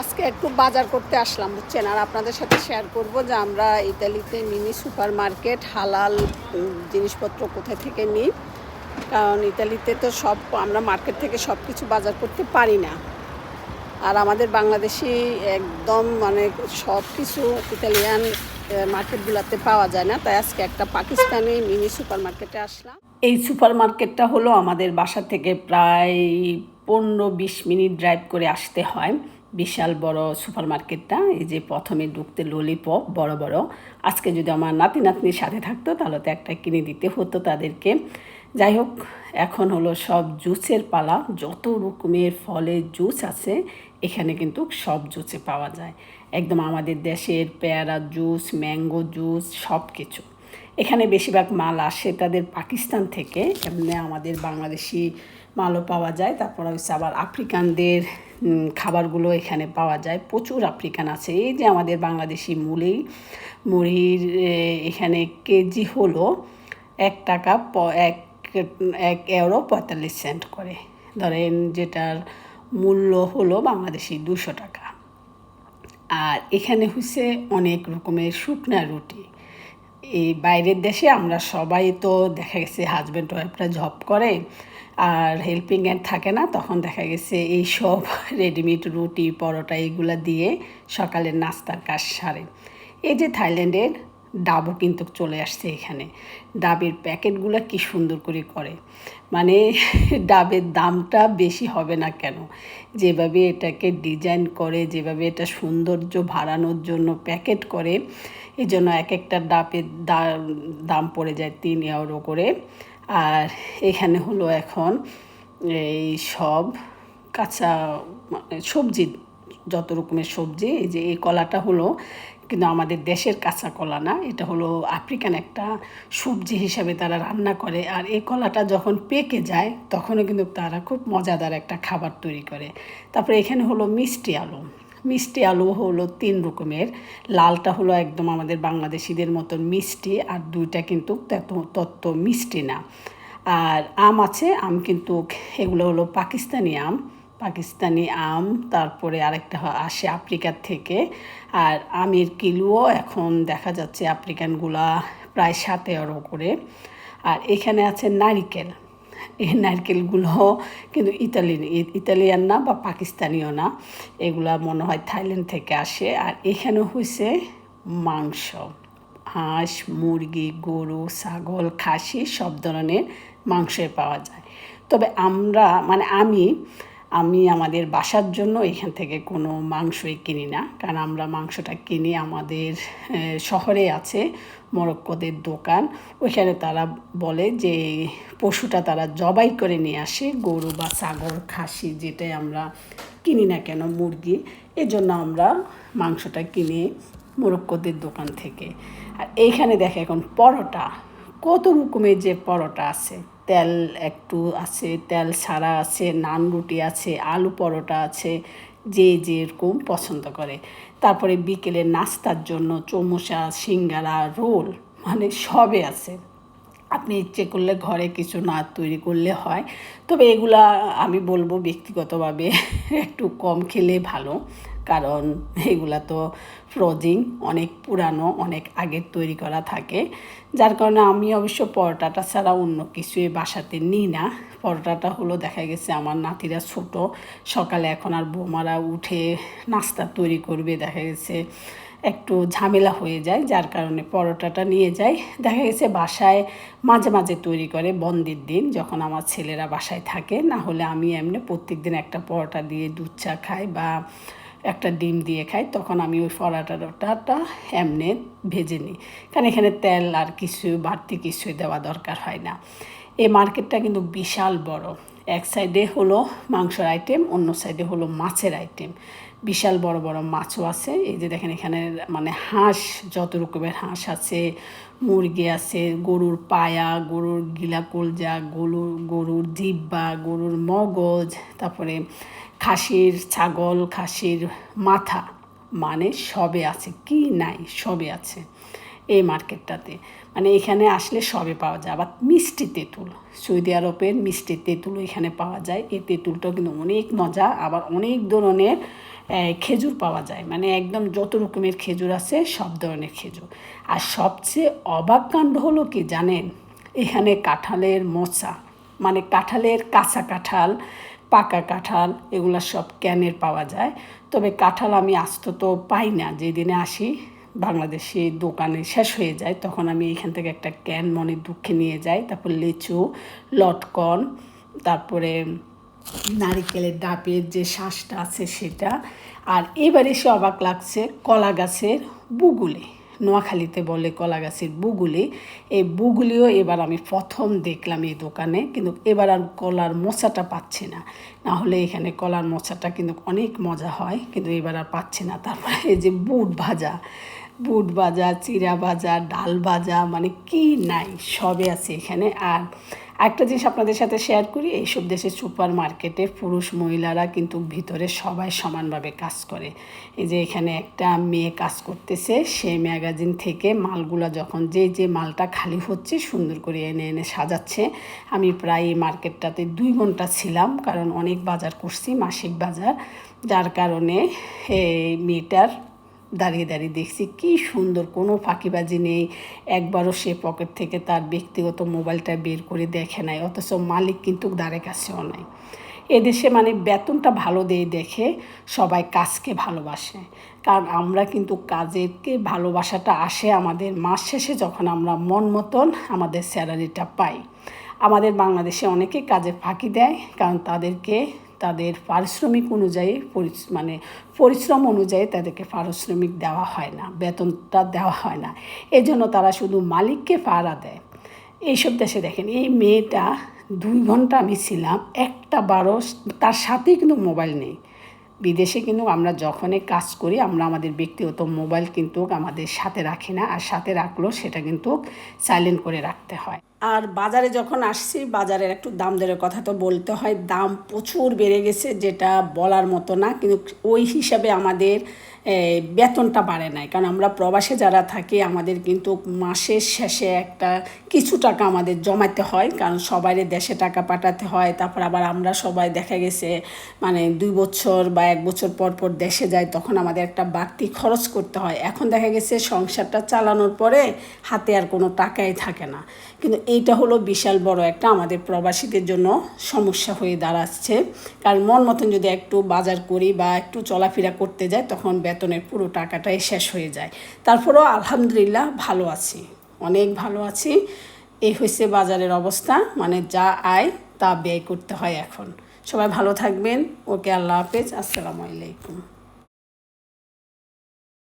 আজকে একটু বাজার করতে আসলাম, বুঝছেন? আর আপনাদের সাথে শেয়ার করব যে আমরা ইতালিতে মিনি সুপার মার্কেট হালাল জিনিসপত্র কোথা থেকে নিই? কারণ ইতালিতে তো সব, আমরা মার্কেট থেকে সব কিছু বাজার করতে পারি না। আর আমাদের বাংলাদেশি একদম মানে সব কিছু ইতালিয়ান মার্কেটগুলোতে পাওয়া যায় না। তাই আজকে একটা পাকিস্তানি মিনি সুপার মার্কেটে আসলাম। এই সুপার মার্কেটটা হলো আমাদের বাসা থেকে প্রায় পনেরো বিশ মিনিট ড্রাইভ করে আসতে হয়। বিশাল বড় সুপার মার্কেটটা এই যে প্রথমে ঢুকতে ললিপপ বড় বড়। আজকে যদি আমার নাতি নাতনির সাথে থাকতো, তাহলে তো একটা কিনে দিতে হতো তাদেরকে। যাই হোক, এখন হলো সব জুসের পালা, যত রকমের ফলের জুস আছে, এখানে কিন্তু সব জুসে পাওয়া যায়। একদম আমাদের দেশের পেয়ারা জুস, ম্যাঙ্গো জুস সব কিছু এখানে বেশিরভাগ মাল আসে তাদের পাকিস্তান থেকে। এমনি আমাদের বাংলাদেশি মালও পাওয়া যায়, তারপর হচ্ছে আবার আফ্রিকানদের খাবারগুলো এখানে পাওয়া যায়। প্রচুর আফ্রিকান আছে। এই যে আমাদের বাংলাদেশি মুড়ি, মুড়ির এখানে কেজি হলো এক টাকা এক এক ইউরো পঁয়তাল্লিশ সেন্ট করে। ধরেন যেটার মূল্য হলো বাংলাদেশি দুশো টাকা। আর এখানে হচ্ছে অনেক রকমের শুকনা রুটি। এই বাইরের দেশে আমরা সবাই তো দেখা গেছে হাজব্যান্ড ওয়াইফরা জব করে। আর হেল্পিং হ্যান্ড থাকে না, তখন দেখা গেছে এই সব রেডিমেড রুটি, পরোটা এগুলা দিয়ে সকালের নাস্তার কাজ সারে। এই যে থাইল্যান্ডের ডাবও কিন্তু চলে আসছে এখানে। ডাবের প্যাকেটগুলো কি সুন্দর করে করে। মানে ডাবের দামটা বেশি হবে না কেন? যেভাবে এটাকে ডিজাইন করে, যেভাবে এটা সৌন্দর্য বাড়ানোর জন্য প্যাকেট করে এই জন্য এক একটা ডাবের দাম পড়ে যায় তিন ইউরো করে। আর এখানে হলো এখন এই সব কাঁচা মানে সবজি, যত রকমের সবজি, এই যে এই কলাটা হলো কিন্তু আমাদের দেশের কাঁচা কলা না, এটা হলো আফ্রিকান একটা সবজি হিসাবে তারা রান্না করে। আর এই কলাটা যখন পেকে যায়, তখনও কিন্তু তারা খুব মজাদার একটা খাবার তৈরি করে। তারপরে এখানে হলো মিষ্টি আলু। মিষ্টি আলু হলো তিন রকমের। লালটা হলো একদম আমাদের বাংলাদেশিদের মতন মিষ্টি আর দুইটা কিন্তু তত- তত মিষ্টি না। আর আম আছে, আম কিন্তু এগুলো হলো পাকিস্তানি আম। পাকিস্তানি আম, তারপরে আরেকটা আসে আফ্রিকার থেকে। আর আমের কিলোও এখন দেখা যাচ্ছে আফ্রিকানগুলা প্রায় সাত এরো করে। আর এখানে আছে নারিকেল। এই নারকেলগুলো, কিন্তু ইতালি, ইতালিয়ান না বা পাকিস্তানিও না, এগুলা মনে হয় থাইল্যান্ড থেকে আসে। আর এখানে হয়েছে মাংস, হাঁস, মুরগি, গরু, ছাগল, খাসি, সব ধরনের মাংসই পাওয়া যায়। তবে আমরা মানে আমি আমি আমাদের বাসার জন্য এখান থেকে কোনো মাংসই কিনি না। কারণ আমরা মাংসটা কিনি আমাদের শহরে আছে, মরক্কোদের দোকান। ওইখানে তারা বলে যে, পশুটা তারা জবাই করে নিয়ে আসে, গরু বা ছাগল, খাসি যেটাই আমরা কিনি না কেন, মুরগি। এজন্য আমরা মাংসটা কিনি মোরক্কোদের দোকান থেকে। আর এইখানে দেখে এখন পরোটা, কত রকমের যে পরোটা আছে। তেল একটু আছে, তেল ছাড়া আছে, নান রুটি আছে, আলু পরোটা আছে, যে যেরকম পছন্দ করে। তারপরে বিকেলে নাস্তার জন্য চমোসা, সিঙ্গারা, রোল মানে সবে আছে। আপনি ইচ্ছে করলে ঘরে কিছু না তৈরি করলে হয়। তবে এগুলা আমি বলব ব্যক্তিগতভাবে, একটু কম খেলে ভালো। কারণ এগুলা তো ফ্রোজিং, অনেক পুরানো, অনেক আগের তৈরি করা থাকে। যার কারণে আমি অবশ্য পরোটাটা ছাড়া অন্য কিছুই বাসাতে নিই না। পরোটাটা হলো দেখা গেছে আমার নাতিরা ছোট, সকালে এখন আর বৌমারা উঠে নাস্তা তৈরি করবে, দেখা গেছে একটু ঝামেলা হয়ে যায়, যার কারণে পরোটাটা নিয়ে যাই দেখা গেছে বাসায় মাঝে মাঝে তৈরি করে বন্দির দিন, যখন আমার ছেলেরা বাসায় থাকে, না হলে আমি এমনি প্রত্যেক দিন একটা পরোটা দিয়ে দুধ চা খাই বা একটা ডিম দিয়ে খাই, তখন আমি ওই পরোটাটা এমনি ভেজে নিই। কারণ এখানে তেল আর কিছু, বাড়তি কিছুই দেওয়া দরকার হয় না। এই মার্কেটটা কিন্তু বিশাল বড়। এক সাইডে হলো মাংসের আইটেম অন্য সাইডে হলো মাছের আইটেম বিশাল বড় বড় মাছও আছে। এই যে দেখেন এখানে মানে হাঁস, যত রকমের হাঁস আছে, মুরগি আছে, গরুর পায়া, গরুর গিলা কলজা গরুর গরুর জিব্বা গরুর মগজ, তারপরে খাসির ছাগল, খাসির মাথা মানে সবে আছে, কি নাই, সবে আছে। এই মার্কেটটাতে। মানে এখানে আসলে সবে পাওয়া যায়। আবার মিষ্টি তেঁতুল, সৌদি আরবের মিষ্টি তেঁতুল এখানে পাওয়া যায়। এই তেঁতুলটাও কিন্তু অনেক মজা, আবার অনেক ধরনের খেজুর পাওয়া যায়। মানে একদম যত রকমের খেজুর আছে, সব ধরনের খেজুর। আর সবচেয়ে অবাক কাণ্ড হলো কি জানেন? এখানে কাঁঠালের মোচা মানে কাঁঠালের কাঁচা কাঁঠাল, পাকা কাঁঠাল, এগুলো সব ক্যানের পাওয়া যায়। তবে কাঁঠাল আমি আস্ত তো পাই না, যেদিনে আসি বাংলাদেশে দোকানে শেষ হয়ে যায়, তখন আমি এখান থেকে একটা ক্যান মনের দুঃখে নিয়ে যাই, তারপর লিচু, লটকন, তারপরে নারিকেলের ডাবের যে শ্বাসটা আছে সেটা, আর এবার এসে অবাক লাগছে, কলা গাছের বুগুলি, নোয়াখালীতে বলে কলা গাছের বুগুলি, এই বুগুলিও এবার আমি প্রথম দেখলাম এই দোকানে, কিন্তু এবার আর কলার মোচাটা পাচ্ছি না না হলে এখানে কলার মোচাটা কিন্তু অনেক মজা হয়, কিন্তু এবার আর পাচ্ছি না, তারপরে এই যে বুট ভাজা বুট ভাজা, চিরা ভাজা, ডাল ভাজা মানে কি নাই সবে আছে এখানে। আর একটা জিনিস আপনাদের সাথে শেয়ার করি, এইসব দেশের সুপার মার্কেটে পুরুষ মহিলারা কিন্তু ভিতরে সবাই সমানভাবে কাজ করে। এই যে এখানে একটা মেয়ে কাজ করতেছে সেই ম্যাগাজিন থেকে মালগুলা যখন যে যে মালটা খালি হচ্ছে সুন্দর করে এনে এনে সাজাচ্ছে। আমি প্রায় এই মার্কেটটাতে দুই ঘণ্টা ছিলাম, কারণ অনেক বাজার করছি, মাসিক বাজার। যার কারণে এই মেয়েটার দাঁড়িয়ে দাঁড়িয়ে দেখছি কি সুন্দর, কোনো ফাঁকিবাজি নেই। একবারও সে পকেট থেকে তার ব্যক্তিগত মোবাইলটা বের করে দেখে নাই, অথচ মালিক কিন্তু দ্বারে কাছেও নাই। এদেশে মানে বেতনটা ভালো দেয় দেখে সবাই কাজকে ভালোবাসে। কারণ আমরা কিন্তু কাজেরকে ভালোবাসাটা আসে আমাদের মাস শেষে যখন আমরা মন মতন আমাদের স্যালারিটা পাই। আমাদের বাংলাদেশে অনেকে কাজে ফাঁকি দেয়, কারণ তাদেরকে তাদের পারিশ্রমিক অনুযায়ী মানে পরিশ্রম অনুযায়ী তাদেরকে পারিশ্রমিক দেওয়া হয় না, বেতনটা দেওয়া হয় না। এজন্য তারা শুধু মালিককে পাড়া দেয়। এইসব দেশে দেখেন, এই মেয়েটা দুই ঘণ্টা আমি ছিলাম, একটা বারো তার সাথেই কিন্তু মোবাইল নেই। বিদেশে কিন্তু আমরা যখনই কাজ করি, আমরা আমাদের ব্যক্তিগত মোবাইল কিন্তু আমাদের সাথে রাখি না, আর সাথে রাখলেও সেটা কিন্তু সাইলেন্ট করে রাখতে হয়। আর বাজারে যখন আসছি, বাজারের একটু দাম দরের কথা তো বলতে হয়, দাম প্রচুর বেড়ে গেছে যেটা বলার মতো না, কিন্তু ওই হিসাবে আমাদের বেতনটা বাড়ে নাই। কারণ আমরা প্রবাসে যারা থাকি, আমাদের কিন্তু মাসের শেষে একটা কিছু টাকা আমাদের জমাতে হয়, কারণ সবাই দেশে টাকা পাঠাতে হয়, তারপর আবার আমরা সবাই দেখা গেছে মানে দুই বছর বা এক বছর পর পর দেশে যাই, তখন আমাদের একটা বাড়তি খরচ করতে হয়। এখন দেখা গেছে সংসারটা চালানোর পরে হাতে আর কোনো টাকাই থাকে না। কিন্তু এইটা হলো বিশাল বড় একটা আমাদের প্রবাসীদের জন্য সমস্যা হয়ে দাঁড়াচ্ছে। কারণ মন মতন যদি একটু বাজার করি বা একটু চলাফেরা করতে যাই, তখন বেতনের পুরো টাকাটাই শেষ হয়ে যায়। তারপরেও আলহামদুলিল্লাহ ভালো আছি, অনেক ভালো আছি। এই হয়েছে বাজারের অবস্থা মানে যা আয় তা ব্যয় করতে হয় এখন। সবাই ভালো থাকবেন। ওকে আল্লাহ হাফেজ। আসসালামু আলাইকুম।